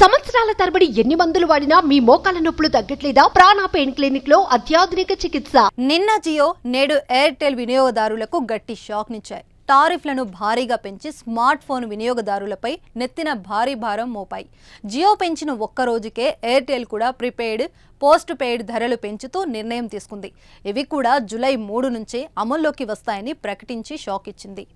సంవత్సరాల తరబడి ఎన్ని మందులు వాడినా మీ మోకాల నొప్పులు తగ్గట్లేదా? ప్రాణ పెయిన్ క్లినిక్లో అత్యాధునిక చికిత్స. నిన్న జియో నేడు ఎయిర్టెల్ వినియోగదారులకు గట్టి షాక్ నిచ్చాయి. టారిఫ్లను భారీగా పెంచి స్మార్ట్ ఫోన్ వినియోగదారులపై నెత్తిన భారీ భారం మోపాయి. జియో పెంచిన ఒక్క రోజుకే ఎయిర్టెల్ కూడా ప్రీపెయిడ్ పోస్ట్ పెయిడ్ ధరలు పెంచుతూ నిర్ణయం తీసుకుంది. ఇవి కూడా జులై మూడు నుంచే అమల్లోకి వస్తాయని ప్రకటించి షాక్ ఇచ్చింది.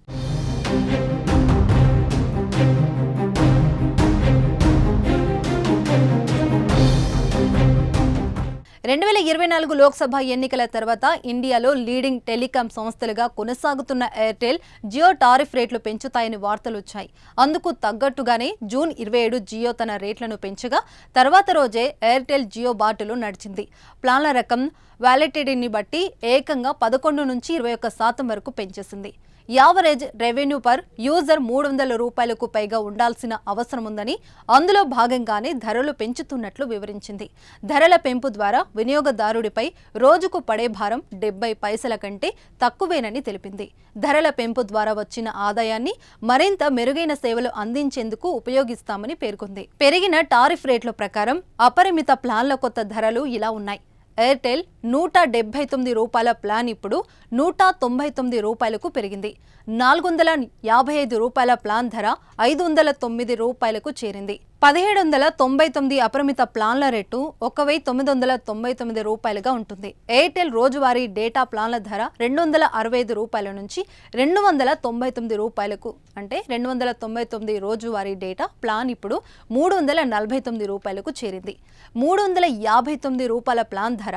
రెండు వేల ఇరవై నాలుగు లోక్సభ ఎన్నికల తర్వాత ఇండియాలో లీడింగ్ టెలికాం సంస్థలుగా కొనసాగుతున్న ఎయిర్టెల్ జియో టారిఫ్ రేట్లు పెంచుతాయని వార్తలు వచ్చాయి. అందుకు తగ్గట్టుగానే జూన్ ఇరవై ఏడు జియో తన రేట్లను పెంచగా తర్వాత రోజే ఎయిర్టెల్ జియో బాటలో నడిచింది. ప్లాన్ల రకం వ్యాలిడిటీని బట్టి ఏకంగా పదకొండు నుంచి ఇరవై ఒక్క శాతం వరకు పెంచేసింది. యావరేజ్ రెవెన్యూ పర్ యూజర్ మూడు వందల రూపాయలకు పైగా ఉండాల్సిన అవసరం ఉందని అందులో భాగంగానే ధరలు పెంచుతున్నట్లు వివరించింది. ధరల పెంపు ద్వారా వినియోగదారుడిపై రోజుకు పడే భారం డెబ్బై పైసల కంటే తక్కువేనని తెలిపింది. ధరల పెంపు ద్వారా వచ్చిన ఆదాయాన్ని మరింత మెరుగైన సేవలు అందించేందుకు ఉపయోగిస్తామని పేర్కొంది. పెరిగిన టారిఫ్ రేట్ల ప్రకారం అపరిమిత ప్లాన్ల కొత్త ధరలు ఇలా ఉన్నాయి. ఎయిర్టెల్ నూట డెబ్బై తొమ్మిది రూపాయల ప్లాన్ ఇప్పుడు నూట తొంభై తొమ్మిది రూపాయలకు పెరిగింది. నాలుగు వందల యాభై ఐదు రూపాయల ప్లాన్ ధర ఐదు వందల తొమ్మిది రూపాయలకు చేరింది. పదిహేడు వందల తొంభై తొమ్మిది అపరిమిత ప్లాన్ల రేటు ఒక వెయ్యి తొమ్మిది వందల తొంభై తొమ్మిది రూపాయలుగా ఉంటుంది. ఎయిర్టెల్ రోజువారీ డేటా ప్లాన్ల ధర రెండు వందల అరవై ఐదు రూపాయల నుంచి రెండు వందల తొంభై తొమ్మిది రూపాయలకు అంటే రెండు వందల తొంభై తొమ్మిది రోజువారీ డేటా ప్లాన్ ఇప్పుడు మూడు వందల నలభై తొమ్మిది రూపాయలకు చేరింది. మూడు వందల యాభై తొమ్మిది రూపాయల ప్లాన్ ధర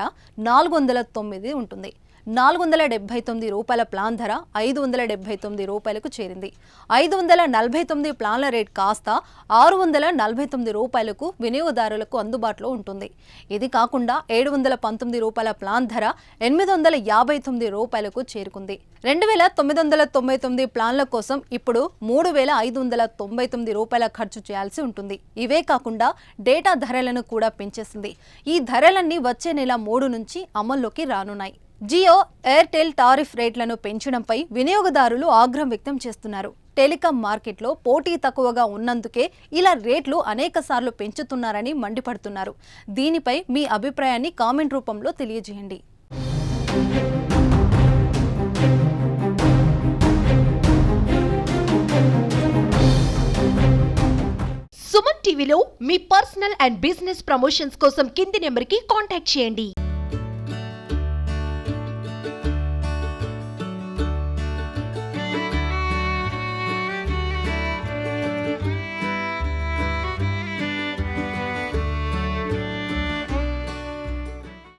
నాలుగు వందల తొమ్మిది ఉంటుంది. నాలుగు వందల డెబ్బై తొమ్మిది రూపాయల ప్లాన్ ధర ఐదు వందల డెబ్బై తొమ్మిది రూపాయలకు చేరింది. ఐదు వందల నలభై తొమ్మిది ప్లాన్ల రేట్ కాస్త ఆరు వందల నలభై తొమ్మిది రూపాయలకు వినియోగదారులకు అందుబాటులో ఉంటుంది. ఇది కాకుండా ఏడు వందల పంతొమ్మిది రూపాయల ప్లాన్ ధర ఎనిమిది వందల యాభై తొమ్మిది రూపాయలకు చేరుకుంది. రెండు వేల తొమ్మిది వందల తొంభై తొమ్మిది ప్లాన్ల కోసం ఇప్పుడు మూడు వేల ఐదు వందల తొంభై తొమ్మిది రూపాయల ఖర్చు చేయాల్సి ఉంటుంది. ఇవే కాకుండా డేటా ధరలను కూడా పెంచేసింది. ఈ ధరలన్నీ వచ్చే నెల మూడు నుంచి అమల్లోకి రానున్నాయి. జియో ఎయిర్టెల్ టారిఫ్ రేట్లను పెంచడంపై వినియోగదారులు ఆగ్రహం వ్యక్తం చేస్తున్నారు. టెలికాం మార్కెట్లో పోటీ తక్కువగా ఉన్నందుకే ఇలా రేట్లు అనేక సార్లు పెంచుతున్నారని మండిపడుతున్నారు. దీనిపై మీ అభిప్రాయాన్ని కామెంట్ రూపంలో తెలియజేయండి. సుమన్ టీవీలో మీ పర్సనల్ అండ్ బిజినెస్ ప్రమోషన్స్ కోసం కింది నెంబర్కి కాంటాక్ట్ చేయండి.